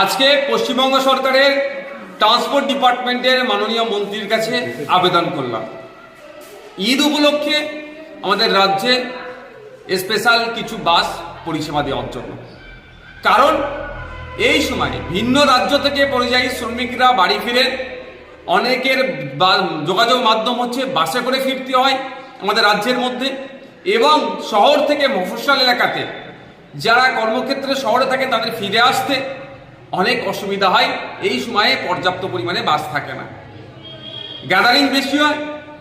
আজকে পশ্চিমবঙ্গ সরকারের ট্রান্সপোর্ট ডিপার্টমেন্টের মাননীয় মন্ত্রীর কাছে আবেদন করলাম। ঈদ উপলক্ষে আমাদের রাজ্যে স্পেশাল কিছু বাস পরিষেবা দেওয়ার জন্য। কারণ এই সময় ভিন্ন রাজ্য থেকে পরিযায়ী শ্রমিকরা বাড়ি ফিরে অনেকের যোগাযোগ মাধ্যম হচ্ছে বাসে করে ফিরতে হয় আমাদের রাজ্যের মধ্যে এবং শহর থেকে মফস্বল এলাকাতে যারা কর্মক্ষেত্রে শহরে থাকে তাদের ফিরে আসতে অনেক অসুবিধা হয়, এই সময়ে পর্যাপ্ত পরিমাণে বাস থাকে না। গ্যাদারিং বেশি হয়,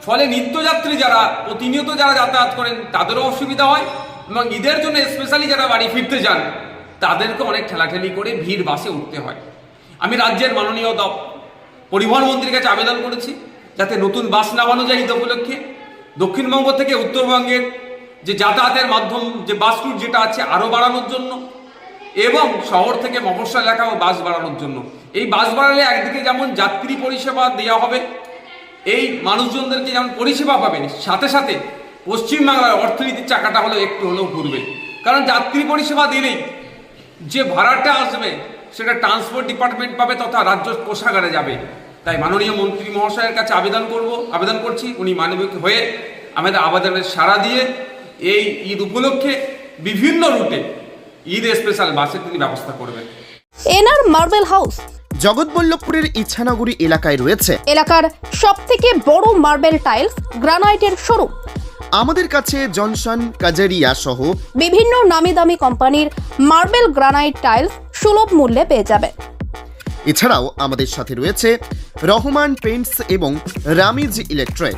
ফলে নিত্যযাত্রী যারা, প্রতিনিয়ত যারা যাতায়াত করেন, তাদেরও অসুবিধা হয় এবং ঈদের জন্য স্পেশালি যারা বাড়ি ফিরতে যান, তাদেরকে অনেক ঠেলাঠেলি করে ভিড় বাসে উঠতে হয়। আমি রাজ্যের মাননীয় দ- পরিবহন মন্ত্রীর কাছে আবেদন করেছি যাতে নতুন বাস নামানো যায় ঈদ উপলক্ষে। দক্ষিণবঙ্গ থেকে উত্তরবঙ্গের যে যাতায়াতের মাধ্যম, যে বাস রুট যেটা আছে, আরও বাড়ানোর জন্য এবং শহর থেকে মফস্বল এলাকাও বাস বাড়ানোর জন্য। এই বাস বাড়ালে একদিকে যেমন যাত্রী পরিষেবা দেওয়া হবে, এই মানুষজনদেরকে যেমন পরিষেবা পাবেন, সাথে সাথে পশ্চিমবাংলার অর্থনীতির চাকাটা হলেও একটু হলেও ঘুরবে। কারণ যাত্রী পরিষেবা দিলেই যে ভাড়াটা আসবে, সেটা ট্রান্সপোর্ট ডিপার্টমেন্ট পাবে তথা রাজ্য কোষাগারে যাবে। তাই মাননীয় মন্ত্রী মহাশয়ের কাছে আবেদন করব, আবেদন করছি, উনি মানবিক হয়ে আমাদের আবেদনের সাড়া দিয়ে এই ঈদ উপলক্ষে বিভিন্ন রুটে ঈদ স্পেশাল বাসের তিনি ব্যবস্থা করবেন। NR marble house. জগৎবল্লভপুরের ইচ্ছানগরী এলাকায় রয়েছে। এলাকার সব থেকে বড় মার্বেল টাইলস গ্রানাইটের শোরুম। আমাদের কাছে জনসন কাজারিয়া সহ বিভিন্ন নামি দামি কোম্পানির মার্বেল গ্রানাইট টাইলস সুলভ মূল্যে পেয়ে যাবে এছাড়াও আমাদের সাথে রয়েছে রহমান পেন্টস এবং রামিজ ইলেকট্রিক।